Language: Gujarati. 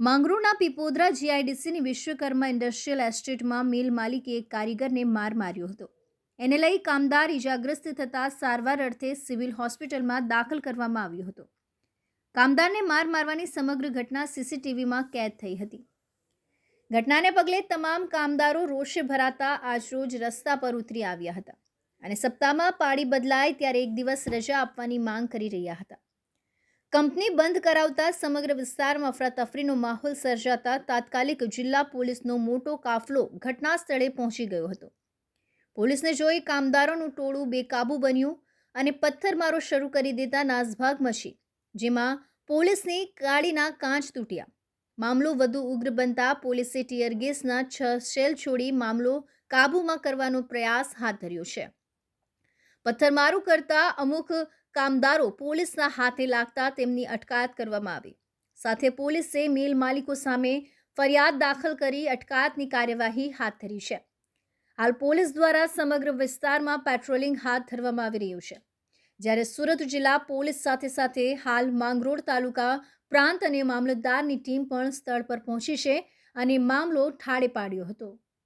માંગરોળના પીપોદરા જીઆઈડીસીની વિશ્વકર્મા ઇન્ડસ્ટ્રીયલ એસ્ટેટમાં મિલ માલિકે એક કારીગરને માર માર્યો હતો. એને લઈ કામદાર ઇજાગ્રસ્ત થતાં સારવાર અર્થે સિવિલ હોસ્પિટલમાં દાખલ કરવામાં આવ્યો હતો. કામદારને માર મારવાની સમગ્ર ઘટના સીસીટીવીમાં કેદ થઈ હતી. ઘટનાને પગલે તમામ કામદારો રોષે ભરાતા આજરોજ રસ્તા પર ઉતરી આવ્યા હતા અને સપ્તાહમાં પાળી બદલાય ત્યારે એક દિવસ રજા આપવાની માંગ કરી રહ્યા હતા. કંપની બંધ કરાવતા સમગ્ર વિસ્તારમાં અફરાતફરીનો માહોલ સર્જાતા તાત્કાલિક જિલ્લા પોલીસનો મોટો કાફલો ઘટના સ્થળે પહોંચી ગયો હતો. પોલીસને જોઈ કામદારોનું ટોળું બેકાબુ બન્યું અને પથ્થરમારો શરૂ કરી દેતા નાસભાગ મચી, જેમાં પોલીસની ગાડીના કાંચ તૂટ્યા. મામલો વધુ ઉગ્ર બનતા પોલીસે ટીયર ગેસના છ શેલ છોડી મામલો કાબૂમાં કરવાનો પ્રયાસ હાથ ધર્યો છે. પથ્થરમારો કરતા અમુક કામદારો પોલીસના હાથે લાગતા તેમની અટકાયત કરવામાં આવી. સાથે પોલીસે મિલ માલિકો સામે ફરિયાદ દાખલ કરી અટકાયતની કાર્યવાહી હાથ ધરી છે. હાલ પોલીસ દ્વારા સમગ્ર વિસ્તારમાં પેટ્રોલિંગ હાથ ધરવામાં આવી રહ્યું છે. જ્યારે સુરત જિલ્લા પોલીસ સાથે સાથે હાલ માંગરોળ તાલુકા પ્રાંત અને મામલતદારની ટીમ પણ સ્થળ પર પહોંચી છે અને મામલો ઠાળે પાડ્યો હતો.